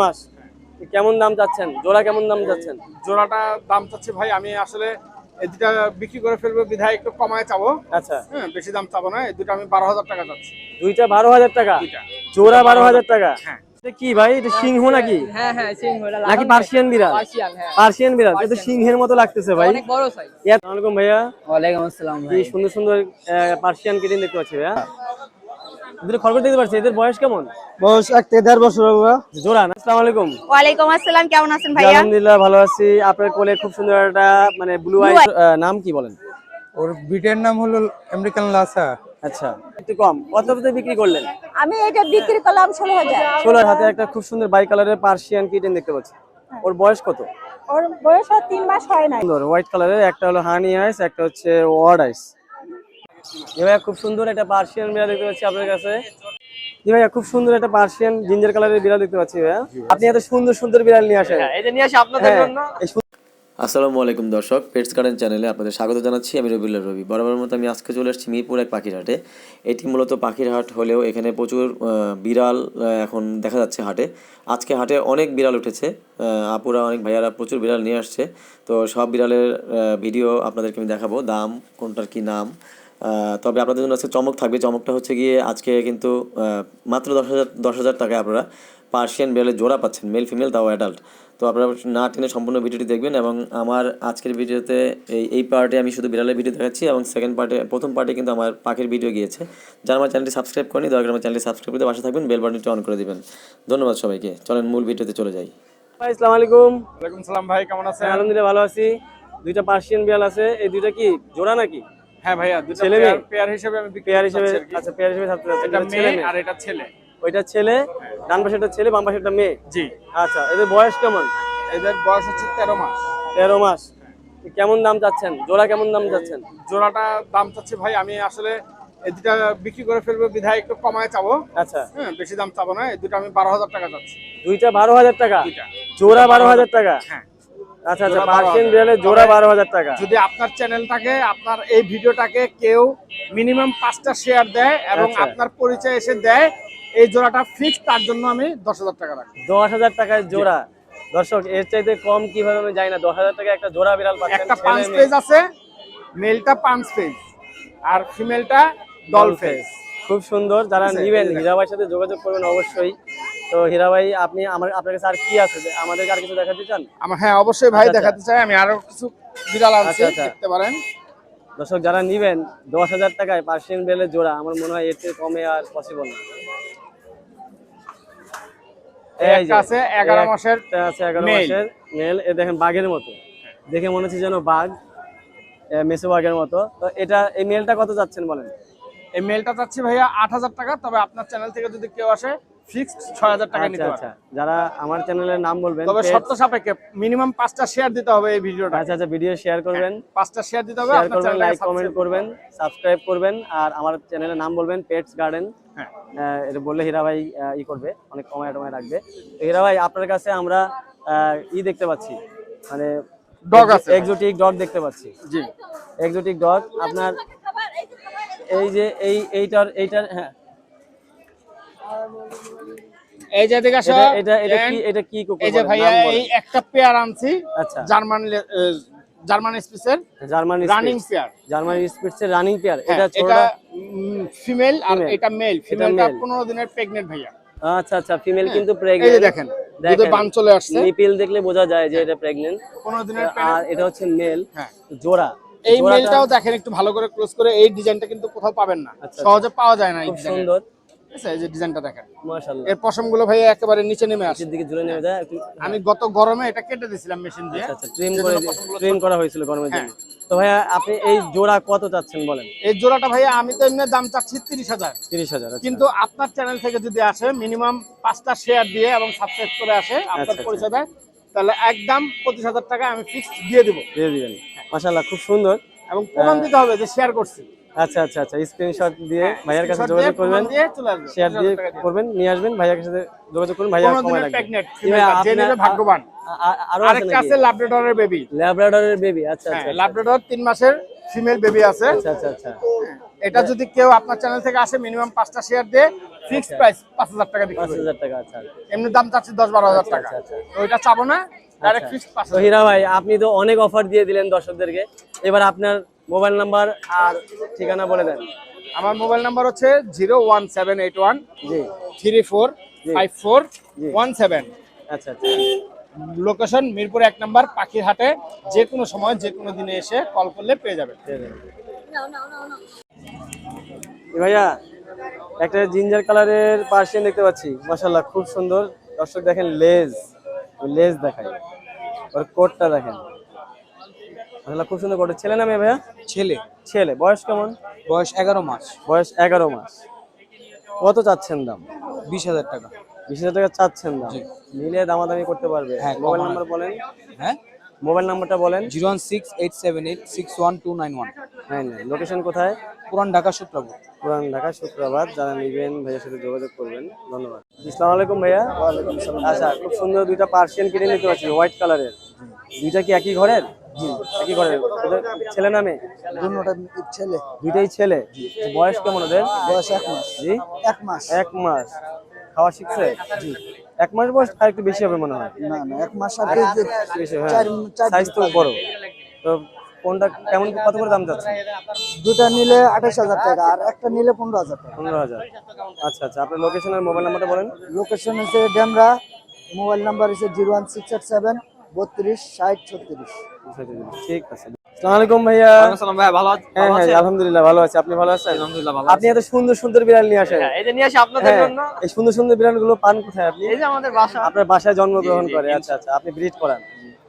মাস কেমন দাম চাচ্ছেন? জোড়া কেমন দাম চাচ্ছেন? জোড়াটা দাম চাচ্ছি ভাই আমি আসলে এই দুটা বিক্রি করে ফেলব বিধায় একটু কমায় চাবো। আচ্ছা। হ্যাঁ বেশি দাম চাবো না এই দুটো আমি বারো হাজার টাকা চাচ্ছি। দুইটা বারো হাজার টাকা? জোড়া বারো হাজার টাকা? হ্যাঁ। কি ভাই? এটা সিংহ নাকি? হ্যাঁ হ্যাঁ সিংহ নাকি পার্সিয়ান বিড়াল? পার্সিয়ান হ্যাঁ। বিড়াল এটা সিংহের মতো লাগতেছে ভাই। অনেক বড় সাইজ আসসালামু আলাইকুম ভাইয়া। ওয়ালাইকুম আসসালাম কি সুন্দর সুন্দর আহ, পার্সিয়ান কিটিং দেখতে পাচ্ছি ভাইয়া। এদের খরগোশ দেখতে পাচ্ছি এদের বয়স কেমন? বয়স এক থেকে দেড় বছর হবে। জোড়া না আসসালামু আলাইকুম। ওয়ালাইকুম আসসালাম কেমন আছেন ভাইয়া? আলহামদুলিল্লাহ ভালো আছি। আপনার কোলে খুব সুন্দর একটা মানে ব্লু আই নাম কি বলেন? ওর বিটের নাম হলো আমেরিকান লাসা। আচ্ছা একটু কম। কত বিক্রি করলেন? আমি এটা বিক্রি করলাম ষোলো হাজার। ষোলোর হাতে একটা খুব সুন্দর বাই কালারের পার্সিয়ান কিটেন দেখতে পাচ্ছি। ওর বয়স কত? ওর বয়স আর তিন মাস হয় নাই। সুন্দর হোয়াইট কালারের একটা হলো হানি আইস একটা হচ্ছে ওয়ার্ড আইস ভাইয়া খুব সুন্দর একটা পার্সিয়ান বিড়াল দেখতে পাচ্ছি আপনার কাছে। জি ভাইয়া খুব সুন্দর একটা পার্সিয়ান জিঞ্জার কালারের বিড়াল দেখতে পাচ্ছি ভাইয়া। আপনি এত সুন্দর সুন্দর বিড়াল নিয়ে আসেন। এটা নিয়ে আসি আপনাদের হ্যাঁ, জন্য। আসসালামু আলাইকুম দর্শক পেটস গার্ডেন চ্যানেলে আপনাদের স্বাগত জানাচ্ছি আমি রবিউল্লাহ রবি। বরাবর মতো আমি আজকে চলে এসেছি মিরপুর এক পাখির হাটে। এটি মূলত পাখির হাট হলেও এখানে প্রচুর আহ, বিড়াল এখন দেখা যাচ্ছে হাটে। আজকে হাটে অনেক বিড়াল উঠেছে। আহ, আপুরা অনেক ভাইয়ারা প্রচুর বিড়াল নিয়ে আসছে। তো সব বিড়ালের আহ, ভিডিও আপনাদেরকে আমি দেখাবো দাম কোনটার কি নাম তবে আপনাদের জন্য আজকে চমক থাকবে। চমকটা হচ্ছে গিয়ে আজকে কিন্তু মাত্র দশ হাজার দশ হাজার টাকায় আপনারা পার্সিয়ান বিড়ালের জোড়া পাচ্ছেন মেল ফিমেল তাও অ্যাডাল্ট তো আপনারা না টেনে সম্পূর্ণ ভিডিওটি দেখবেন এবং আমার আজকের ভিডিওতে এই এই পার্টে আমি শুধু বিড়ালের ভিডিও দেখাচ্ছি এবং সেকেন্ড পার্টে প্রথম পার্টে কিন্তু আমার পাখির ভিডিও গিয়েছে। যারা আমার চ্যানেলটি সাবস্ক্রাইব করেনি দয়া করে আমার চ্যানেলটি সাবস্ক্রাইব করতে বাসা থাকবেন বেল বাটনটি অন করে দিবেন। ধন্যবাদ সবাইকে। চলেন মূল ভিডিওতে চলে যাই। ভাই আসসালামু আলাইকুম। ওয়ালাইকুম সালাম ভাই কেমন আছেন? আলহামদুলিল্লাহ ভালো আছি। দুইটা পার্সিয়ান বিড়াল আছে। এই দুইটা কি জোড়া নাকি? হ্যাঁ ভাইয়া দুটো ছেলে পেয়ার মেয়ে? পেয়ার হিসেবে আমি পেয়ার হিসেবে। আচ্ছা পেয়ার হিসেবে থাকতে যাচ্ছে এটা ছেলে মেয়ে আর এটা ছেলে। ওইটা ছেলে ডান পাশেটা ছেলে বাম পাশেটা মেয়ে? জি। আচ্ছা এদের বয়স কেমন? এদের বয়স হচ্ছে তেরো মাস। তেরো মাস। কেমন দাম চাচ্ছেন? জোড়া কেমন দাম চাচ্ছেন? জোড়াটা দাম চাচ্ছি ভাই আমি আসলে এই দুটা বিক্রি করে ফেলব বিধায় একটু কমায় চাবো। আচ্ছা। হ্যাঁ বেশি দাম চাবো না এই দুটো আমি বারো হাজার টাকা চাচ্ছি। দুইটা বারো হাজার টাকা? জোড়া বারো হাজার টাকা? হ্যাঁ। আচ্ছা আচ্ছা 12,000 বিড়ালের জোড়া বারো হাজার টাকা। যদি আপনার চ্যানেলটাকে আপনার এই ভিডিওটাকে কেউ মিনিমাম পাঁচটা শেয়ার দেয় এবং আচ্ছা। আপনার পরিচয় এসে দেয় এই জোড়াটা ফিক্স তার জন্য আমি দশ হাজার টাকা রাখব। দশ হাজার টাকায় জোড়া। দর্শক এর চাইতে কম কীভাবে আমি জানি না। দশ হাজার টাকা একটা জোড়া বিড়াল পাচ্ছেন একটা পাঁচ। পেজ আছে মেলটা পাঁচ পেজ আর ফিমেলটা ডল ফেজ খুব সুন্দর যারা আছে, নিবেন এই হীরা ভাইয়ের সাথে যোগাযোগ করবেন অবশ্যই। তো হীরা ভাই আপনি আমার আপনার কাছে আর কি আছে? যে আমাদেরকে আর কিছু দেখাতে চান? আমার হ্যাঁ অবশ্যই ভাই আচ্ছা, দেখাতে চাই। আমি আরও কিছু বিড়াল আনছি আচ্ছা, আচ্ছা। দেখতে পারেন। দর্শক যারা নিবেন দশ হাজার টাকায় পার্সিয়ান বেলের জোড়া আমার মনে হয় এতে কমে আর পসিবল না। আছে এগারো মাসের আছে এগারো। মাসের মেল। এ দেখেন বাঘের মতো। দেখে মনে হচ্ছে যেন বাঘ মেসো বাঘের মতো। তো এটা এই মেলটা কত যাচ্ছেন বলেন? এই মেলটা চাচ্ছি ভাইয়া আট হাজার টাকা তবে আপনার চ্যানেল থেকে যদি কেউ আসে ফিক্সড ছয় হাজার টাকা নিতে আচ্ছা আচ্ছা। যারা আমার চ্যানেলের নাম বলবেন তবে শর্ত সাপেক্ষে মিনিমাম পাঁচটা শেয়ার দিতে হবে এই ভিডিওটা আচ্ছা আচ্ছা ভিডিও শেয়ার করবেন। পাঁচটা শেয়ার দিতে হবে শেয়ার আপনার করবেন লাইক কমেন্ট করবেন সাবস্ক্রাইব করবেন আর আমার চ্যানেলের নাম বলবেন পেটস গার্ডেন হ্যাঁ। এটা বললে হীরা ভাই ই করবে অনেক কমায় টমায় রাখবে। হীরা ভাই আপনার কাছে আমরা ই দেখতে পাচ্ছি। মানে Dog আছে। এক্সোটিক ডগ দেখতে পাচ্ছি। জি। এক্সোটিক ডগ আপনার এই যে এই এইটার এইটার হ্যাঁ। এই যে দেখে আসো। এটা এটা কি এটা কি কুকুর এই যে ভাইয়া এই একটা পেয়ার আনছি। আচ্ছা। জার্মান জার্মান স্পিসের জার্মান রানিং পেয়ার। জার্মান স্পিডসের রানিং পেয়ার। এটা এটা ছোটটা ফিমেল আর এটা মেল ফিমেলটা male। 15 দিনের প্রেগনেন্ট ভাইয়া। আচ্ছা আচ্ছা ফিমেল কিন্তু এই যে দেখেন দুধে বান চলে আসছে। নিপিল দেখলে বোঝা যায় যে এটা প্রেগন্যান্ট 15 দিনের আর এটা হচ্ছে মেল হ্যাঁ। জোড়া। এই মেলটাও দেখেন একটু ভালো করে ক্লোজ করে এই ডিজাইনটা কিন্তু কোথাও পাবেন না। আচ্ছা, সহজে পাওয়া যায় না এই সুন্দর। ঠিক আছে? এই যে ডিজাইনটা দেখেন। মাশাআল্লাহ। এর পশমগুলো ভাইয়া একেবারে নিচে নেমে আসে। দিকে ঝুলে নেমে যায় আমি গত গরমে এটা কেটে দিয়েছিলাম মেশিন দিয়ে। আচ্ছা ট্রিম করে ট্রিম করা হয়েছিল গরমের হ্যাঁ। জন্য তো ভাইয়া আপনি এই জোড়া কত চাচ্ছেন বলেন? এই জোড়াটা ভাইয়া আমি তো এমনি দাম চাচ্ছি তিরিশ হাজার। তিরিশ হাজার আচ্ছা। কিন্তু আপনার চ্যানেল থেকে যদি আসে মিনিমাম পাঁচটা শেয়ার দিয়ে এবং সাবস্ক্রাইব করে আসে আপনার আচ্ছা। পরিচয় দেয় তাহলে একদম পঁচিশ হাজার টাকা আমি ফিক্সড দিয়ে দিব। দিয়ে দিবেন। মাশাআল্লাহ খুব সুন্দর। এবং প্রমাণ দিতে হবে যে শেয়ার করছি। আচ্ছা আচ্ছা আচ্ছা স্ক্রিনশট দিয়ে ভাইয়ার কাছে যোগাযোগ করবেন। শেয়ার দিয়ে করবেন নিয়ে আসবেন ভাইয়ার সাথে যোগাযোগ করুন ভাইয়া পনেরো কমায় দিনের রাখবেন pregnant, জি ভাই, female টা, যে আপনার- নেবে ভাগ্যবান। আরও আরেকটা আছে ল্যাব্রাডরের বেবি ল্যাব্রাডরের বেবি আচ্ছা হ্যাঁ আচ্ছা। ল্যাব্রাডর তিন মাসের ফিমেল বেবি আছে। আচ্ছা আচ্ছা আচ্ছা। এটা যদি কেউ আপনার চ্যানেল থেকে আসে মিনিমাম পাঁচটা শেয়ার দিয়ে ফিক্সড প্রাইস পাঁচ হাজার টাকা বিক্রি পাঁচ করি। হাজার টাকা আচ্ছা এমনি দাম চাচ্ছি দশ বারো হাজার টাকা। আচ্ছা, আচ্ছা। তো ওইটা চাবো না আচ্ছা। তো হীরা ভাই আপনি তো অনেক অফার দিয়ে দিলেন দর্শকদেরকে। এবার আপনার মোবাইল নাম্বার আর ঠিকানা বলে দেন। আমার মোবাইল নাম্বার হচ্ছে zero one seven eight one জি। Three four five four one seven. আচ্ছা আচ্ছা। লোকেশন মিরপুর এক নাম্বার পাখির হাটে যে কোনো সময় যে কোনো দিনে এসে কল করলে পেয়ে যাবেন। ভাইয়া একটা জিঞ্জার কালারের পার্সিয়ান দেখতে পাচ্ছি। মাশাল্লাহ খুব সুন্দর। দর্শক দেখেন লেজ লেজ দেখাই ওর কোটটা দেখেন। মাশাল্লাহ খুব সুন্দর কোট। ছেলে না মেয়ে ভাইয়া? ছেলে। ছেলে। বয়স কেমন? বয়স এগারো মাস। বয়স এগারো মাস। কত চাচ্ছেন দাম? বিশ হাজার টাকা। বিশ হাজার টাকা চাচ্ছেন দাম। নিলে দামাদামি করতে পারবে। হ্যাঁ, মোবাইল নাম্বার বলেন। হ্যাঁ? মোবাইল নাম্বারটা বলেন। Zero one six eight seven eight six one two nine one. হ্যাঁ লোকেশন কোথায়? পুরান ঢাকা সূত্রাপুর পুরান ঢাকা শুক্রবার যারা নিবেন ভাইয়ের সাথে যোগাযোগ করবেন ধন্যবাদ। আসসালামু আলাইকুম ভাইয়া। আচ্ছা খুব সুন্দর দুইটা পার্সিয়ান কিনে নিতে পারছি হোয়াইট কালারের। দুইটা কি একই ঘরের? জি একই ঘরের। ওদের ছেলে না মেয়ে? দুটোটা ছেলে। দুইটাই ছেলে? বয়স কেমন ওদের? বয়স এক মাস। জি? এক মাস। এক মাস। খাওয়া শিখছে? জি। এক মাস বয়স আর একটু বেশি হবে মনে হয়? না না এক মাস আর বেশি হ্যাঁ। সাইজ তো বড়। তো কোনটা কেমন কত করে দাম যাচ্ছে? দুটা নিলে আঠাশ হাজার টাকা আর একটা নিলে পনেরো হাজার টাকা। পনেরো হাজার। আচ্ছা আচ্ছা আপনার লোকেশনের মোবাইল নাম্বারটা বলেন। লোকেশন হচ্ছে ডেমরা মোবাইল নাম্বার হচ্ছে zero one six eight seven বত্রিশ ষাট ছত্রিশ। ঠিক আছে। আলাইকুম ভাইয়া। আসসালাম ভাই ভালো আছেন? হ্যাঁ হ্যাঁ আলহামদুলিল্লাহ ভালো আছি। আপনি ভালো আছেন? আলহামদুলিল্লাহ ভালো আপনি এত সুন্দর সুন্দর বিড়াল নিয়ে আসেন। এই যে নিয়ে আসি আপনাদের হ্যাঁ, জন্য। এই সুন্দর সুন্দর বিড়ালগুলো পান কোথায় আপনি? এই যে আমাদের বাসা। আপনার বাসায় জন্মগ্রহণ করে। আচ্ছা আচ্ছা আপনি ব্রিড করান।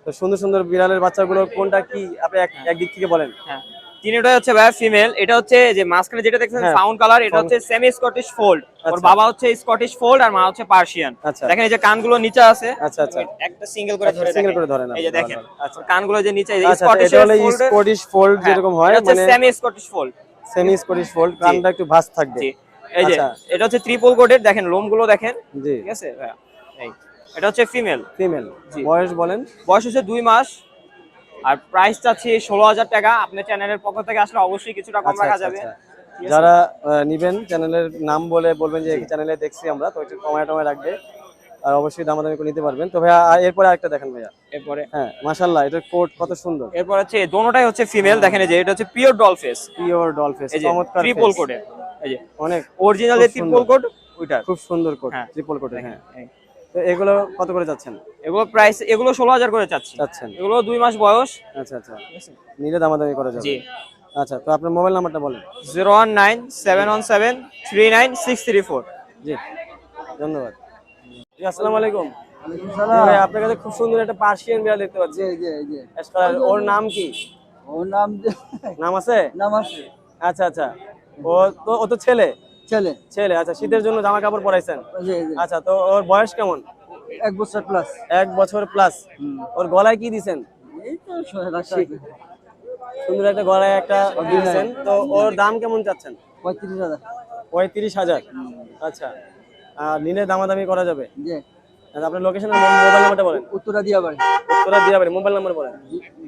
তো সুন্দর সুন্দর বিড়ালের বাচ্চাগুলো কোনটা কি? আপনি এক একদিক থেকে বলেন। হ্যাঁ। তিনটাই হচ্ছে ভাই ফিমেল এটা হচ্ছে যে মাঝখানে যেটা দেখছেন হ্যাঁ, সাউন্ড কালার এটা হচ্ছে সেমি স্কটিশ ফোল্ড ওর আচ্ছা। বাবা হচ্ছে স্কটিশ ফোল্ড আর মা হচ্ছে পার্সিয়ান আচ্ছা। দেখেন এই যে কানগুলো নিচে আছে। আচ্ছা আচ্ছা। একটা সিঙ্গেল করে ধরে সিঙ্গেল দেখেন। করে ধরেন এই যে দেখেন। আচ্ছা। কানগুলো যে নিচে আচ্ছা আচ্ছা, স্কটিশ হলো স্কটিশ ফোল্ড যেরকম হয় মানে semi Scottish fold semi Scottish fold কানটা একটু ভাঁজ থাকবে। এই যে আচ্ছা। এটা হচ্ছে ট্রিপল কোটের দেখেন লোমগুলো দেখেন। ঠিক আছে? ভাইয়া? এই। এটা হচ্ছে ফিমেল ফিমেল বয়স বলেন। বয়স হচ্ছে দুই মাস। আর প্রাইস চাচ্ছি ষোলো হাজার টাকা। আপনার চ্যানেলের পক্ষ থেকে আসলে অবশ্যই কিছুটা কম আচ্ছা, রাখা আচ্ছা, যাবে। আচ্ছা। যারা নিবেন চ্যানেলের নাম বলে বলবেন যে এই চ্যানেলে দেখছি আমরা তো একটু কমায় টমায় রাখবে। আর অবশ্যই দামাদামি করে নিতে পারবেন। তো ভাইয়া এরপরে আরেকটা দেখেন ভাইয়া। এরপরে? হ্যাঁ মাশাল্লাহ এটার কোট কত সুন্দর। এরপর হচ্ছে দোনোটাই হচ্ছে ফিমেল দেখেন এই যে এটা হচ্ছে pure doll face pure doll face চমৎকার ট্রিপল। কোডের এই যে অনেক অরিজিনাল যে ট্রিপল। কোড ওইটার। খুব সুন্দর কোট। ট্রিপল কোটের হ্যাঁ। তো এগুলো কত করে যাচ্ছেন? এগুলো প্রাইস এগুলো ষোলো হাজার করে চাচ্ছি। যাচ্ছেন। এগুলো দুই মাস বয়স। আচ্ছা আচ্ছা। নিলে দামাদামি করা যাবে। জি। আচ্ছা তো আপনার মোবাইল নাম্বারটা বলেন। Zero one nine seven one seven three nine six three four. জি ধন্যবাদ। জি আসসালামু আলাইকুম। ভাই আপনার কাছে খুব সুন্দর একটা পার্সিয়ান বিড়াল দেখতে পাচ্ছি। জি জি জি। Ash color, ওর নাম কি? ওর নাম নাম আছে? নাম আছে। আচ্ছা আচ্ছা। ও তো ও তো ছেলে? ছেলে? ছেলে আচ্ছা শীতের জন্য জামা কাপড় পরাইছেন আচ্ছা তো ওর বয়স কেমন? এক বছর প্লাস এক বছর প্লাস ওর গলায় কি দিছেন। সুন্দর একটা গলায় একটা দিয়েছেন তো ওর দাম কেমন চাচ্ছেন? পঁয়ত্রিশ হাজার। পঁয়ত্রিশ হাজার। আচ্ছা। আর নিলে দামাদামি করা যাবে? আচ্ছা, আপনার লোকেশনের মোবাইল নাম্বারটা বলেন। উত্তরা দিয়া বাড়ি। উত্তরা দিয়া বাড়ি মোবাইল নাম্বার বলেন।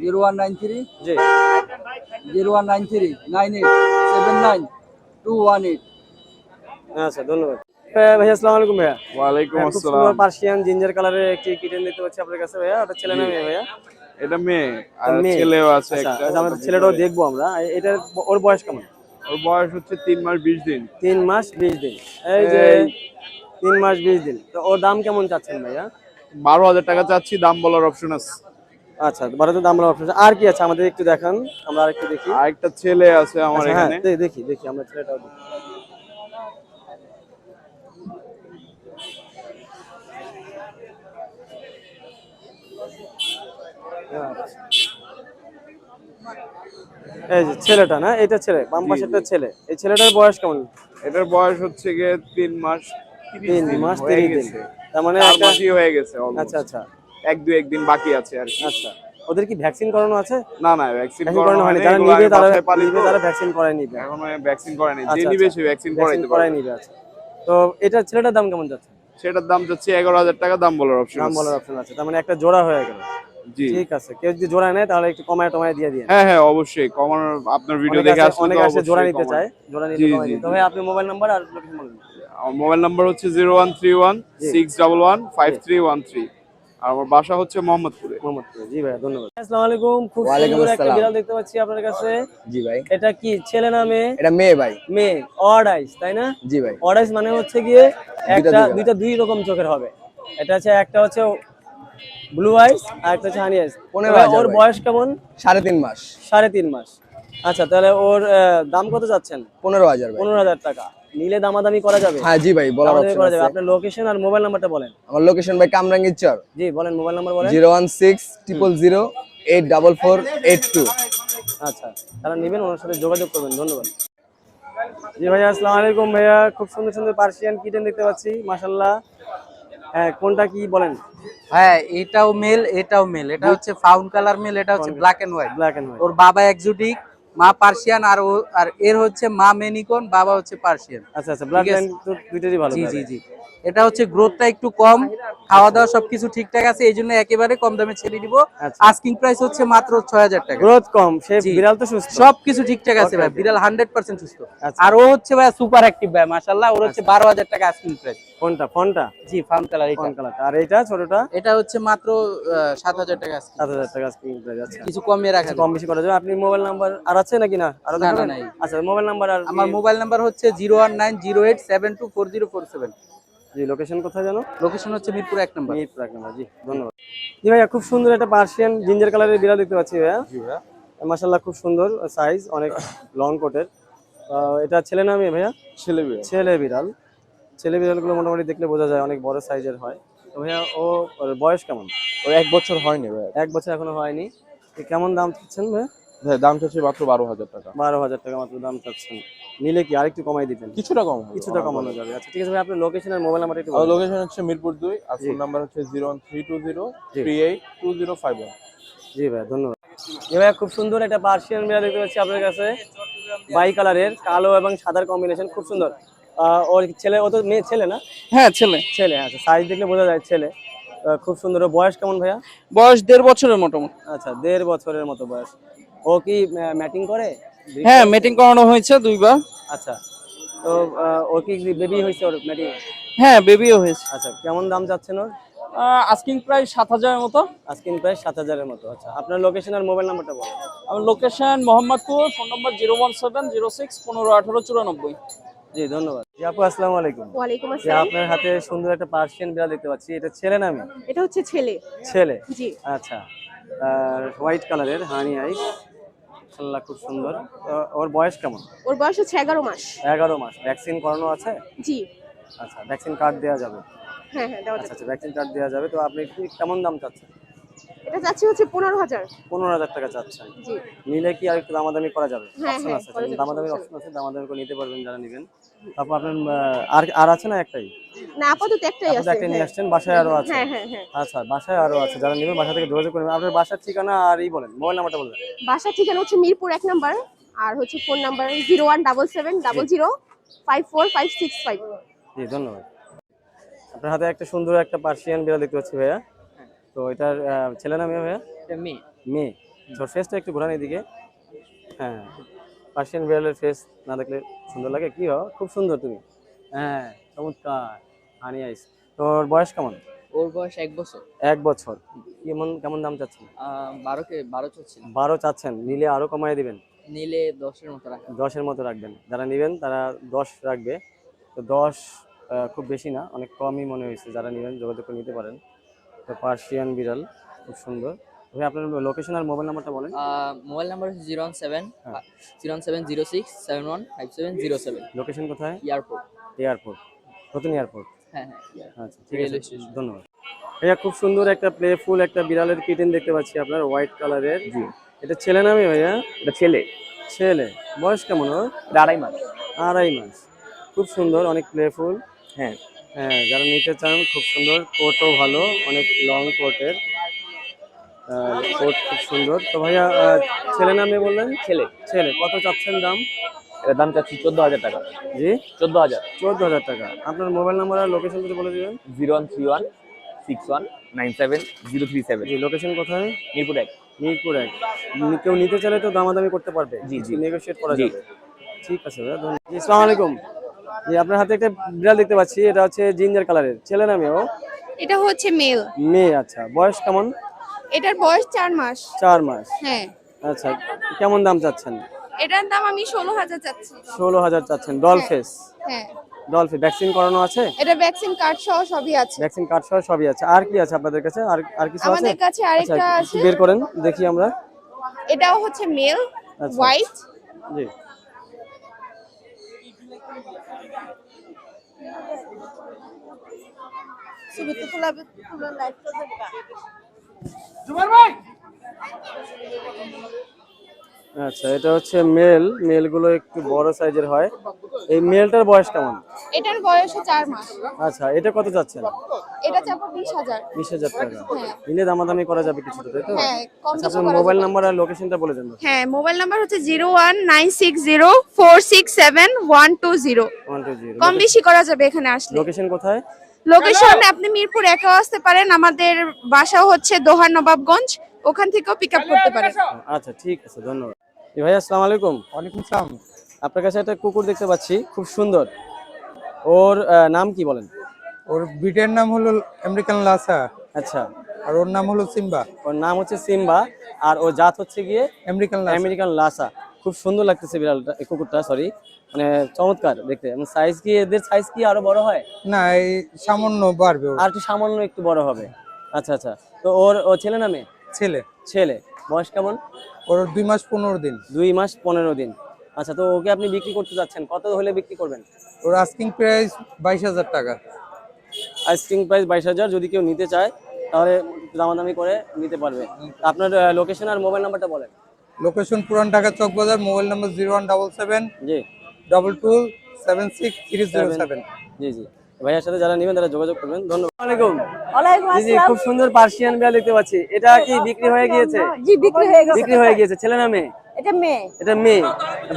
Zero one nine three. জি। Zero one nine three nine eight seven nine two one eight. আচ্ছা ধন্যবাদ। হ্যাঁ, ভাইয়া আসসালামু আলাইকুম ভাইয়া। ওয়ালাইকুম আসসালাম। পার্সিয়ান জিঞ্জার কালারের একটি কিটেন দেখতে পাচ্ছি আপনার কাছে ভাইয়া। ওটা ছেলে না মেয়ে ভাইয়া? এটা মেয়ে। আর ছেলেও আছে আচ্ছা একটা। আচ্ছা, ছেলেটাও দেখব আমরা। এ- এটার ব- ওর বয়স কেমন? ওর বয়স হচ্ছে মাস বিশ দিন। তিন মাস বিশ দিন। এই যে মাস বিশ দিন। তো ওর দাম কেমন চাচ্ছেন ভাইয়া? বারো হাজার টাকা চাচ্ছি দাম বলার অপশন আছে। আচ্ছা বারোতে দাম বলা অপশন আর কি আছে আমাদের একটু দেখান। আমরা আর একটু দেখি। আর একটা ছেলে আছে আমার হ্যাঁ এখানে। দেখি দেখি আমরা ছেলেটাও দেখি। এই যে ছেলেটা না এটা ছেলে বাম পাশেরটা ছেলে। এই ছেলেটার বয়স কেমন? এটার বয়স হচ্ছে গিয়ে তিন মাস তিন মাস হয়ে তিরিশ দিন। তার মানে একটা মাসই হয়ে গেছে আচ্ছা আচ্ছা। এক দুই একদিন বাকি আছে আর কি। আচ্ছা। ওদের কি ভ্যাকসিন করানো আছে? না না ভ্যাকসিন করানো হয়নি যারা নিবে তারা নিবে। তারা ভ্যাকসিন করায় নিবে এখনও ভ্যাকসিন করেনি যে আচ্ছা, নিবে আচ্ছা। সে ভ্যাকসিন ভ্যাকসিন করাইতে করায় নিবে আচ্ছা তো এটা ছেলেটার দাম কেমন যাচ্ছে? সেটার দাম যাচ্ছে এগারো হাজার টাকা দাম বলার অপশন দাম বলার অপশন আছে। তার মানে একটা জোড়া হয়ে গেল। ঠিক আছে কেউ যদি জোড়া নেয় তাহলে একটু কমায় টমায় দিয়ে দিয়ে হ্যাঁ হ্যাঁ অবশ্যই কমানোর আপনার ভিডিও দেখে আসলে অনেকে আছে জোড়া নিতে চায় জোড়া নিতে কমায়। ভাই আপনি মোবাইল নাম্বার আর লোকেশন বলুন মোবাইল নাম্বার হচ্ছে zero one three one six double one five three one three আর আমার বাসা হচ্ছে মোহাম্মদপুরে। মোহাম্মদপুরে। জি ভাইয়া ধন্যবাদ। আসসালামু আলাইকুম খুব সুন্দর একটা বিড়াল দেখতে পাচ্ছি আপনার কাছে। জি ভাই। এটা কি ছেলে না মেয়ে? এটা মেয়ে ভাই। মেয়ে অড আইস তাই না? জি ভাই। অড আইস মানে হচ্ছে গিয়ে একটা দুইটা। দুইটা দুই রকম চোখের হবে। এটা হচ্ছে একটা হচ্ছে ব্লু আইস আর একটা হচ্ছে হানি আইস পনেরো ওর বয়স কেমন? সাড়ে তিন মাস। সাড়ে তিন মাস। আচ্ছা তাহলে ওর দাম কত যাচ্ছেন? পনেরো হাজার পনেরো হাজার টাকা। নিলে দামাদামি করা যাবে? হ্যাঁ জি ভাই বলার অপশন করা যাবে। আপনার লোকেশন আর মোবাইল নাম্বারটা বলেন। আমার লোকেশন ভাই কামরাঙ্গীর চর। জি বলেন মোবাইল নাম্বার বলেন। Zero one six triple zero eight double four eight two. আচ্ছা তারা নেবেন ওনার সাথে যোগাযোগ করবেন। ধন্যবাদ। জি ভাইয়া আসসালামু আলাইকুম ভাইয়া। খুব সুন্দর সুন্দর পার্সিয়ান কিটেন দেখতে পাচ্ছি মাশাল্লাহ হ্যাঁ কোনটা কি বলেন? হ্যাঁ এটাও মেল এটাও মেল এটা হচ্ছে ফাউন কালার মেল এটা হচ্ছে black and white black and white ওর বাবা এক্সোটিক মা পার্সিয়ান আর ও আর এর হচ্ছে মা মেনিকন বাবা হচ্ছে পার্সিয়ান আচ্ছা আচ্ছা দুইটারই ভালো জি জি জি। এটা হচ্ছে গ্রোথটা একটু কম খাওয়া দাওয়া সবকিছু ঠিকঠাক আছে এই জন্য একেবারে কম দামে ছেড়ে দিব। আচ্ছা। আস্কিং প্রাইস হচ্ছে মাত্র ছয় হাজার টাকা। গ্রোথ কম সে বিড়াল তো সুস্থ। সবকিছু ঠিকঠাক আছে ভাই বিড়াল হান্ড্রেড পার্সেন্ট সুস্থ। আচ্ছা। আর ও হচ্ছে ভাই সুপার অ্যাক্টিভ ভাই মাসাল্লাহ ওর হচ্ছে বারো হাজার টাকা আস্কিং প্রাইস কোনটা ফোনটা? জি ফাউন কালার এটা ফোন কালারটা আর এইটা ছোটটা? এটা হচ্ছে মাত্র সাত হাজার টাকা সাত হাজার টাকা স্ক্রিন প্রাইস আচ্ছা। কিছু কমিয়ে রাখা কম বেশি করা যাবে। আপনি মোবাইল নাম্বার আর আছে নাকি না? আরও না, না, নাই। আচ্ছা মোবাইল নাম্বার আর আমার মোবাইল নাম্বার হচ্ছে zero one nine zero eight seven two four zero four seven জি লোকেশন কোথায় জানো লোকেশন হচ্ছে মিরপুর এক নম্বর। মিট রাখলাম জি ধন্যবাদ। জি ভাইয়া খুব সুন্দর একটা পার্সিয়ান জিঞ্জার কালারের বিড়াল দেখতে পাচ্ছি ভাইয়া। জি ভাইয়া। মাশাল্লাহ খুব সুন্দর সাইজ অনেক লং কোটের এটা ছেলে না মেয়ে ভাইয়া? ছেলে মেয়ে ছেলে বিড়াল। ছেলে বিড়ালগুলো মোটামুটি দেখলে বোঝা যায় অনেক বড় সাইজের হয়। তো ভাইয়া ও বয়স কেমন? ওর এক বছর হয়নি ভাইয়া। এক বছর এখনও হয়নি। কেমন দাম ভাইয়া ভাইয়া? দাম চাচ্ছে মাত্র বারো হাজার টাকা। বারো হাজার টাকা মাত্র দাম চাচ্ছেন। নিলে কি আরেকটু কমাই দিবেন কিছুটা কম কিছুটা কমানো যাবে। আচ্ছা ঠিক আছে ভাই আপনার লোকেশন আর মোবাইল নাম্বার একটু লোকেশন হচ্ছে মিরপুর দুই আর ফোন নাম্বার হচ্ছে zero one three two zero three eight two zero five one. জি ভাই ধন্যবাদ। জি ভাই খুব সুন্দর একটা পার্সিয়ান বিড়াল দেখতে পাচ্ছি আপনার কাছে। বাই কালারের কালো এবং সাদার কম্বিনেশন খুব সুন্দর। আহ, ওর ছেলে? ও তো মেয়ে ছেলে না? হ্যাঁ ছেলে। ছেলে আচ্ছা সাইজ দেখলে বোঝা যায় ছেলে। আহ, খুব সুন্দর। বয়স কেমন ভাইয়া? বয়স দেড় বছরের মোটামুটি আচ্ছা দেড় বছরের মতো বয়স। ও কি ম্যাটিং করে? হ্যাঁ মিটিং করানো হয়েছে দুইবার। আচ্ছা। তো ওর কি বেবি হয়েছে ওর ম্যাটিং হ্যাঁ বেবিও হয়েছে। আচ্ছা কেমন দাম যাচ্ছেন ওর? আস্কিং প্রাইস সাত হাজারের মতো। আজকিন প্রায় সাত হাজারের মতো আচ্ছা। আপনার লোকেশন আর মোবাইল নাম্বারটা বলুন। আমার লোকেশন মোহাম্মদপুর ফোন নম্বর zero one seven zero six পনেরো আঠারো চুরানব্বই। জি ধন্যবাদ। জি আপু আসসালামু আলাইকুম। ওয়ালাইকুম আসসালাম। আপনার হাতে সুন্দর একটা পার্সিয়ান বিড়াল দেখতে পাচ্ছি এটা ছেলে না এটা হচ্ছে ছেলে। ছেলে? জি। আচ্ছা। আর হোয়াইট কালারের হানি আইস। মাশাআল্লাহ খুব সুন্দর। ওর বয়স কেমন? ওর বয়স হচ্ছে এগারো মাস। এগারো মাস। ভ্যাকসিন করানো আছে? জি। আচ্ছা ভ্যাকসিন কার্ড দেওয়া যাবে? হ্যাঁ হ্যাঁ দেওয়া আচ্ছা যাবে। আচ্ছা ভ্যাকসিন কার্ড দেওয়া যাবে। তো আপনি কি কেমন দাম চাচ্ছেন? এটা যাচ্ছে হচ্ছে পনেরো হাজার। পনেরো হাজার টাকা চাচ্ছেন জি। নিলে কি আর একটু দামাদামি করা যাবে? হ্যাঁ, অপশন হ্যাঁ, আছে। করা যাবে, দামাদামির অপশন আছে দামাদামি করে নিতে পারবেন যারা নেবেন। তারপর আপনার আর আর আছে না একটাই? না আপাতত একটাই আছে একটা নিয়ে হ্যাঁ। আসছেন বাসায় আরও আছে। হ্যাঁ হ্যাঁ হ্যাঁ। আচ্ছা বাসায় আরও আছে যারা নেবেন বাসা থেকে যোগাযোগ করবেন। আপনার বাসার ঠিকানা আর ই বলেন মোবাইল নাম্বারটা বলবেন। বাসার ঠিকানা হচ্ছে মিরপুর এক নাম্বার আর হচ্ছে phone number zero one double seven double zero five four five six five. জি ধন্যবাদ। আপনার হাতে একটা সুন্দর একটা পার্সিয়ান বিড়াল দেখতে পাচ্ছি ভাইয়া। তো এটার ছেলে না মেয়ে ভাইয়া? মেয়ে। মেয়ে। তোর ফেসটা একটু ঘোরান এদিকে। হ্যাঁ পার্সিয়ান বিড়ালের ফেস না দেখলে সুন্দর লাগে। কি হো খুব সুন্দর তুমি। হ্যাঁ চমৎকার। হানি আইস। তোর বয়স কেমন? ওর বয়স এক বছর। এক বছর। কেমন কেমন দাম চাচ্ছেন? বারো কে বারো চলছিল বারো চাচ্ছেন। নিলে আরও কমাই দিবেন? নিলে দশের মতো রাখবেন দশের মতো রাখবেন। যারা নেবেন তারা দশ রাখবে। তো দশ খুব বেশি না অনেক কমই মনে হয়েছে। যারা নেবেন যোগাযোগ করে নিতে পারেন। তো পার্সিয়ান বিড়াল খুব সুন্দর। ভাই আপনার লোকেশন আর মোবাইল নাম্বারটা বলেন। মোবাইল নাম্বার হচ্ছে zero one seven. Zero one seven zero six seven one five seven zero seven location কোথায়? এয়ারপোর্ট এয়ারপোর্ট নতুন এয়ারপোর্ট হ্যাঁ হ্যাঁ আচ্ছা ঠিক আছে। ধন্যবাদ। ভাইয়া খুব সুন্দর একটা প্লেফুল একটা বিড়ালের কিটেন দেখতে পাচ্ছি আপনার হোয়াইট কালারের জি। এটা ছেলে নামে ভাইয়া? এটা ছেলে। ছেলে। বয়স কেমন ওর? আড়াই মাস। আড়াই মাস। খুব সুন্দর অনেক প্লেফুল হ্যাঁ। হ্যাঁ যারা নিতে চান খুব সুন্দর। কোটও ভালো অনেক লং কোটের কোট খুব সুন্দর। তো ভাইয়া ছেলে নামে বললেন? ছেলে। ছেলে। কত চাচ্ছেন দাম? এটার দাম চাচ্ছি চোদ্দ হাজার টাকা। জি? চোদ্দ হাজার চোদ্দ হাজার টাকা। আপনার মোবাইল নাম্বার আর লোকেশন যদি বলে দিবেন? Zero one three one six one nine seven zero three seven. জি লোকেশন কোথায়? মিরপুর এক। মিরপুর এক। কেউ নিতে চাইলে তো দামাদামি করতে পারবে। জি, জি। নেগোশিয়েট করা। যাবে। ঠিক আছে ভাইয়া ধন্যবাদ। আসসালামু আলাইকুম। যে আপনার হাতে একটা বিড়াল দেখতে পাচ্ছি এটা হচ্ছে জিঞ্জার কালারের। ছেলে না মেয়ে ও? এটা হচ্ছে মেল। মেয়ে আচ্ছা। বয়স কেমন? এটার বয়স চার মাস। চার মাস। হ্যাঁ। আচ্ছা কেমন দাম চাচ্ছেন? এটার দাম আমি ষোলো হাজার চাচ্ছি। ষোলো হাজার চাচ্ছেন। ডল ফেস হ্যাঁ। ডল ফেস ভ্যাকসিন করানো আছে? এটা ভ্যাকসিন কার্ড সহ সবই আছে। ভ্যাকসিন কার্ড সহ সবই আছে। আর কি আছে আপনাদের কাছে? আর আর কিছু আছে? আমাদের কাছে আরেকটা আচ্ছা আছে। বের করেন দেখি আমরা। এটাও হচ্ছে মেল আচ্ছা। হোয়াইট। জি। আচ্ছা এটা হচ্ছে মেল। মেলগুলো একটু বড় সাইজের হয়। এই মেলটার বয়স কেমন? এটার বয়স চার মাস। আচ্ছা এটা কত যাচ্ছেন এটা চাপো বিশ হাজার। বিশ হাজার টাকা। হ্যাঁ। নিলে দামাদামি করা যাবে কিছুটা তাই তো? হ্যাঁ কম আচ্ছা আপনার মোবাইল নাম্বার আর লোকেশনটা বলে দেন। হ্যাঁ মোবাইল নাম্বার হচ্ছে zero one nine six zero four six seven one two zero. One two zero. কম বেশি করা যাবে এখানে আসলে। লোকেশন কোথায়? লোকেশন আপনি মিরপুর একাও আসতে পারেন। আমাদের বাসাও হচ্ছে দোহার নবাবগঞ্জ। ওখান থেকেও পিক আপ করতে পারেন। আচ্ছা ঠিক আছে ধন্যবাদ। ভাই আসসালামু আলাইকুম। ওয়ালাইকুম সালাম। আপনার কাছে একটা কুকুর দেখতে পাচ্ছি খুব সুন্দর। ওর আহ, নাম কি বলেন? ওর ব্রিটের নাম হলো আমেরিকান লাসা। আচ্ছা। আর ওর নাম হলো সিম্বা। ওর নাম হচ্ছে সিম্বা আর ও জাত হচ্ছে গিয়ে আমেরিকান আমেরিকান লাসা। খুব সুন্দর লাগতেছে বিড়ালটা এই কুকুরটা সরি মানে চমৎকার দেখতে। সাইজ কি এদের সাইজ কি আরও বড় হয়? না এই সামান্য বাড়বে আর একটু সামান্য একটু বড় হবে। আচ্ছা আচ্ছা। তো ওর ও ছেলে নামে ছেলে। ছেলে। বয়স কেমন? ওর দুই মাস পনেরো দিন। দুই মাস পনেরো দিন। আচ্ছা তো ওকে আপনি বিক্রি করতে যাচ্ছেন। কত হলে বিক্রি করবেন? ওর আস্কিং প্রাইস বাইশ হাজার টাকা। আইসক্রিম প্রাইস বাইশ হাজার। যদি কেউ নিতে চায় তাহলে দামাদামি করে নিতে পারবে। আপনার লোকেশন আর মোবাইল নাম্বারটা বলেন। Location Puran Dhaka Chawk Bazar mobile number zero one double seven জি। Double two seven six three zero seven জি জি। ভাইয়ার সাথে যারা নেবেন তারা যোগাযোগ করবেন। ধন্যবাদ। আলাইকুম। জি জি খুব সুন্দর পার্সিয়ান বিড়াল দেখতে পাচ্ছি। এটা কি বিক্রি হয়ে গিয়েছে? জি বিক্রি হয়ে গেছে। বিক্রি হয়ে গিয়েছে। ছেলে না মেয়ে? এটা মেয়ে। এটা মেয়ে।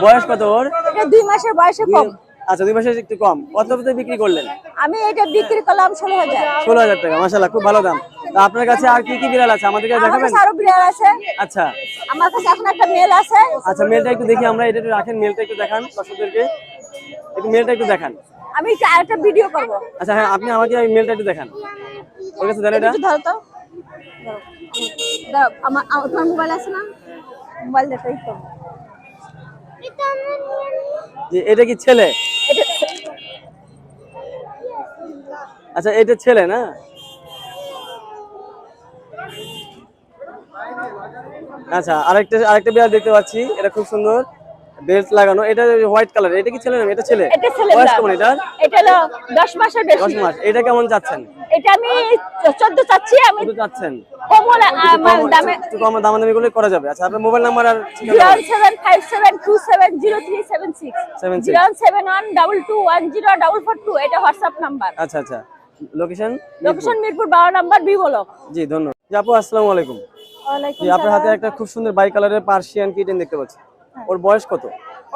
বয়স কত ওর? এটা দুই মাসের বয়সে কম। আচ্ছা দুই মাসের একটু কম। কততে বিক্রি করলেন? আমি এটা বিক্রি করলাম ষোলো হাজার। ষোলো হাজার টাকা মাসাল্লাহ খুব ভালো দাম। তা আপনার কাছে আর কি কি বিড়াল আছে? আমাদেরকে দেখাবেন? আরও বিড়াল আছে। আচ্ছা। আমার কাছে এখন একটা মেল আছে। আচ্ছা মেলটা একটু দেখি আমরা এটা একটু রাখেন মেলটা একটু দেখান দর্শকদেরকে। একটু মেলটা একটু দেখান। আমি একটা আরেকটা ভিডিও করব। আচ্ছা হ্যাঁ আপনি আমাকে ওই মেলটা একটু দেখান। ওর কাছে দেন এটা। একটু ধরো তো। ধরো। দাও, আমার আমার- মোবাইল আছে না? মোবাইল দেখো এই এটা কি ছেলে? আচ্ছা এটা ছেলে না? আচ্ছা আরেকটা আরেকটা বিড়াল দেখতে পাচ্ছি এটা খুব সুন্দর। বেল্ট লাগানো এটা হোয়াইট কালার এটা কি ছেলে না এটা ছেলে। এটা ছেলে বয়স কেমন এটার? এটা হলো দশ মাসের দশ বেশি মাস। এটা কেমন যাচ্ছেন এটা আমি চোদ্দ চাচ্ছি আমি কত যাচ্ছেন কমল আমার দামে কম দামাদামি করলে করা যাবে। আচ্ছা আপনার মোবাইল নাম্বার আর ঠিকানা জিরো বলেন। Seven five seven two seven zero three seven six. Seven six। Zero seven one double two one zero double four two এটা হোয়াটসঅ্যাপ নাম্বার। আচ্ছা আচ্ছা। লোকেশন? লোকেশন মিরপুর বারো নাম্বার বি ব্লক জি ধন্যবাদ। জি আপু আসসালামু আলাইকুম। জি আপনার হাতে একটা খুব সুন্দর বাই কালারের পার্সিয়ান কিটেন দেখতে পাচ্ছি। ওর বয়স কত?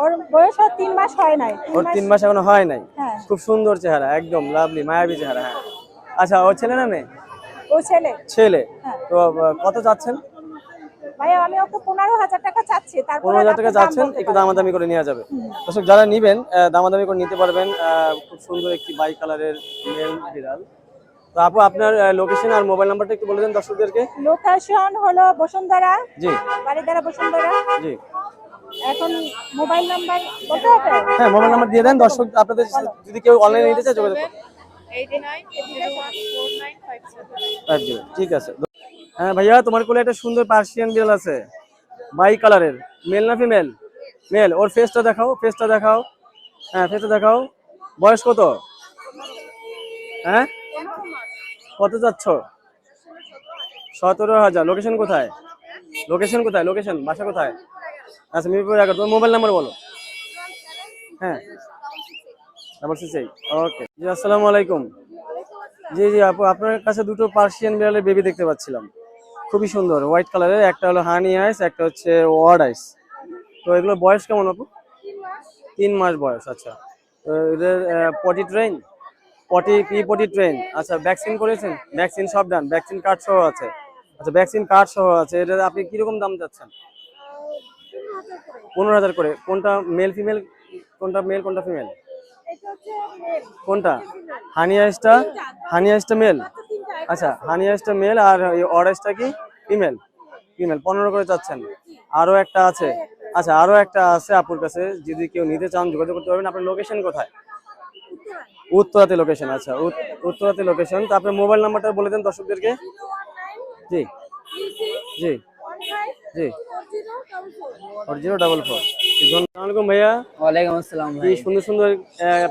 ওর বয়স আর তিন মাস হয় নাই। ওর তিন মাস এখনও হয় নাই? হ্যাঁ। খুব সুন্দর চেহারা একদম লাভলি মায়াবী চেহারা হ্যাঁ। আচ্ছা ও ছেলে না মেয়ে? ও ছেলে। ছেলে। হ্যাঁ। তো কত চাচ্ছেন? ভাইয়া আমি ওকে পনেরো হাজার টাকা চাচ্ছি তারপরে পনেরো হাজার টাকা চাচ্ছেন একটু দামাদামি করে নেওয়া যাবে। দর্শক যারা নিবেন দামাদামি করে নিতে পারবেন খুব সুন্দর একটি বাই কালারের মেল বিড়াল। তো আপু আপনার লোকেশন আর মোবাইল নাম্বারটা একটু বলে দেন দর্শকদেরকে। লোকেশন হলো বসুন্ধরা জি। বাড়িদারা বসুন্ধরা। জি। এখন মোবাইল নাম্বার বলতে হবে হ্যাঁ মোবাইল নাম্বার দিয়ে দেন দর্শক আপনাদের যদি কেউ অনলাইনে নিতে চায় যোগাযোগ করুন। ঠিক আছে। হ্যাঁ ভাইয়া তোমার কোলে একটা সুন্দর পার্সিয়ান বিড়াল আছে। বাই কালারের। মেল না ফিমেল মেল ওর ফেসটা দেখাও ফেসটা দেখাও। হ্যাঁ ফেসটা দেখাও। বয়স কত? হ্যাঁ? কত যাচ্ছ? সতেরো হাজার। লোকেশন কোথায়? লোকেশন কোথায়? লোকেশন বাসা কোথায়? আচ্ছা মিরপুর এগারো, তোমার মোবাইল নাম্বার বলো। হ্যাঁ। ডাবল সিক্স ওকে জি, আসসালামু আলাইকুম। জি জি, আপু, আপনার কাছে দুটো পার্সিয়ান বিড়ালের বেবি দেখতে পাচ্ছিলাম। খুবই সুন্দর হোয়াইট কালারের একটা হলো হানি আইস একটা হচ্ছে ওয়ার্ড আইস তো এগুলোর বয়স কেমন, আপু? তিন মাস বয়স আচ্ছা। তো এদের potty train potty P potty train আচ্ছা ভ্যাকসিন করেছেন? ভ্যাকসিন সব ডান ভ্যাকসিন কার্ড সহ আছে। আচ্ছা ভ্যাকসিন কার্ড সহ আছে। এটা আপনি কীরকম দাম যাচ্ছেন পনেরো হাজার করে। কোনটা মেল ফিমেল কোনটা মেল কোনটা ফিমেল কোনটা? হানি আইসটা হানি আইসটা মেল আচ্ছা হানি আইসটা মেল আর অরেঞ্জটা কি? ফিমেল ফিমেল পনেরো করে চাচ্ছেন। আরও একটা আছে। আচ্ছা আরও একটা আছে আপুর কাছে। যদি কেউ নিতে চান যোগাযোগ করতে পারবেন। আপনার লোকেশন কোথায়? উত্তরাতে। লোকেশন আচ্ছা উত- উত্তরাতে লোকেশন তো আপনার মোবাইল নাম্বারটা বলে দেন দর্শকদেরকে। জি। জি। জি। ফোর জিরো ডাবল ফোর আসসালামাইকুম ভাইয়া। ওয়ালাইকুম আসসালাম কি সুন্দর সুন্দর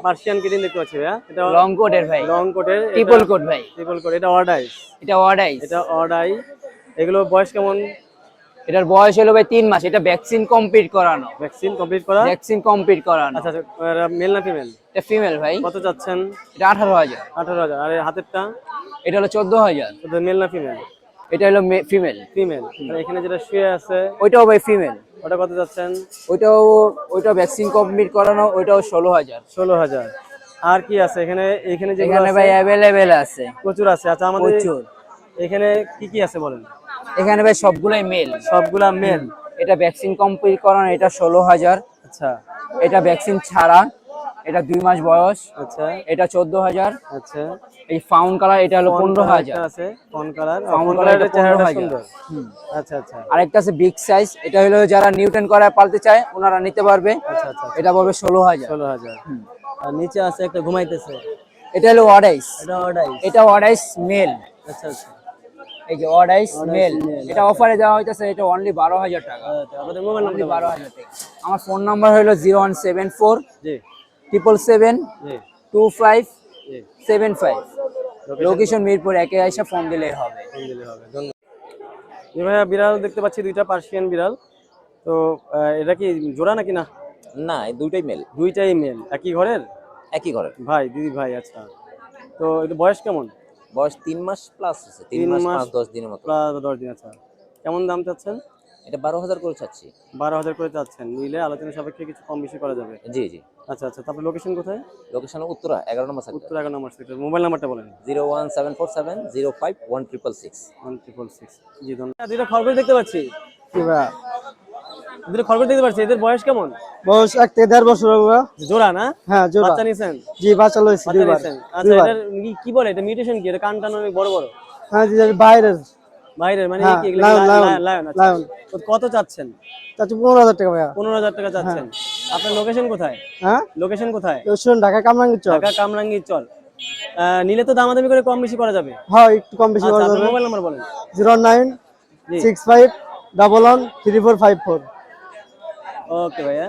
পার্সিয়ান দেখতে পাচ্ছি ভাইয়া। এটা লং কোটের ভাই। লং কোটের ট্রিপল কোট ভাই। ট্রিপল কোট এটা অর্ডাই এটা অর্ডাই এটা অর্ডাই এগুলো বয়স কেমন? এটার বয়স হলো ভাই তিন মাস। এটা ভ্যাকসিন কমপ্লিট করানো। ভ্যাকসিন কমপ্লিট করা? ভ্যাকসিন কমপ্লিট করানো। আচ্ছা মেল না ফিমেল এটা ফিমেল ভাই। কত চাচ্ছেন? এটা আঠারো হাজার। আঠারো হাজার। আর হাতেরটা? এটা হলো চোদ্দ হাজার। মেল না ফিমেল এটা হলো ফিমেল ফিমেল এখানে যেটা শুয়ে আছে ওইটাও ভাই ফিমেল ওটা কত যাচ্ছেন? ওইটাও ওইটাও ভ্যাকসিন কমপ্লিট করানো ওইটাও ষোলো হাজার। ষোলো হাজার। আর কি আছে? এখানে এখানে যেগুলো এখানে ভাই অ্যাভেলেবেল আছে। প্রচুর আছে। আচ্ছা আমাদের প্রচুর। এখানে কি কি আছে বলেন? এখানে ভাই সবগুলাই মেল সবগুলা মেল এটা ভ্যাকসিন কমপ্লিট করানো এটা ষোলো হাজার। আচ্ছা। এটা ভ্যাকসিন ছাড়া এটা দুই মাস বয়স। আচ্ছা। এটা চোদ্দ হাজার। আচ্ছা। এই ফাউন কালার এটা হলো পনেরো হাজার। আছে ফাউন কালার ফাউন কালার এটা চেহারাটা সুন্দর হুম। আচ্ছা আচ্ছা। আরেকটা আছে বিগ সাইজ এটা হলো যারা নিউটন করায় পালতে চায় ওনারা নিতে পারবে। আচ্ছা আচ্ছা এটা পড়বে ষোলো হাজার। ষোলো হাজার। আর নিচে আছে একটা ঘুমাইতেছে। এটা হলো অডাইস এটা অর্ডাই এটা অডাইস মেল আচ্ছা আচ্ছা। এই যে অডাইস মেল এটা অফারে দেওয়া হইতেছে এটা অনলি বারো হাজার টাকা। আচ্ছা, আপনাদের মোবাইল নাম্বার বারো হাজার টাকা। আমার ফোন নাম্বার হলো জিরো ওয়ান সেভেন ফোর জি। ট্রিপল সেভেন জি। টু ফাইভ জি। সেভেন ফাইভ লোকেশন মিরপুর একে আইসা ফোন দিলেই হবে। ফোন দিলে হবে ধন্যবাদ। জি ভাইয়া বিড়াল দেখতে পাচ্ছি দুইটা পার্সিয়ান বিড়াল। তো এটা কি জোড়া নাকি না? না এই দুইটাই মেল দুইটাই মেল একই ঘরের? একই ঘরের। ভাই দিদি ভাই আচ্ছা। তো এটা বয়স কেমন? বয়স তিন মাস প্লাস আছে তিন মাস দশ দিনের মতো। প্রায় দশ দিন আচ্ছা। কেমন দাম চাচ্ছেন? এটা বারো হাজার করে চাচ্ছি। বারো হাজার করে চাচ্ছেন নিলে আলোচনা সাপেক্ষে কিছু কম বেশি করা যাবে? জি জি। আচ্ছা আচ্ছা তারপরে লোকেশন কোথায়? লোকেশন উত্তরা এগারো নম্বর সেক্টর উত্তর এগারো নম্বর সেক্টর মোবাইল নাম্বারটা বলেন। Zero one seven four seven zero five one triple six. One triple six. জি ধন্যবাদ। দুইটা খরগোশ দেখতে পাচ্ছি। দুটো খরগোশ দেখতে পাচ্ছি। এদের বয়স কেমন? বয়স এক থেকে দেড় বছর হবে জোড়া না? হ্যাঁ জোড়া। বাচ্চা নিছেন জি বাচ্চা লইছি দুইবার। আচ্ছা কি- কি বলে? এটা মিউটেশন কি? এটা কান টান অনেক বড় বড়? হ্যাঁ জি বাইরের। বাইরের মানে হ্যাঁ, কি এগুলো? lion, লায়ন কত চাচ্ছেন? চাচ্ছি পনেরো হাজার টাকা ভাইয়া। পনেরো হাজার টাকা চাচ্ছেন। আপনার লোকেশন কোথায়? হ্যাঁ? লোকেশন কোথায়? শুনুন ঢাকা কামরাঙ্গি চক ঢাকা কামরাঙ্গি চল আহ, নিলে তো দামাদামি করে কম বেশি করা যাবে। হ্যাঁ একটু কম বেশি আচ্ছা করা যাবে। মোবাইল নাম্বার বলেন। Zero nine six five double one three four five four. Okay ভাইয়া।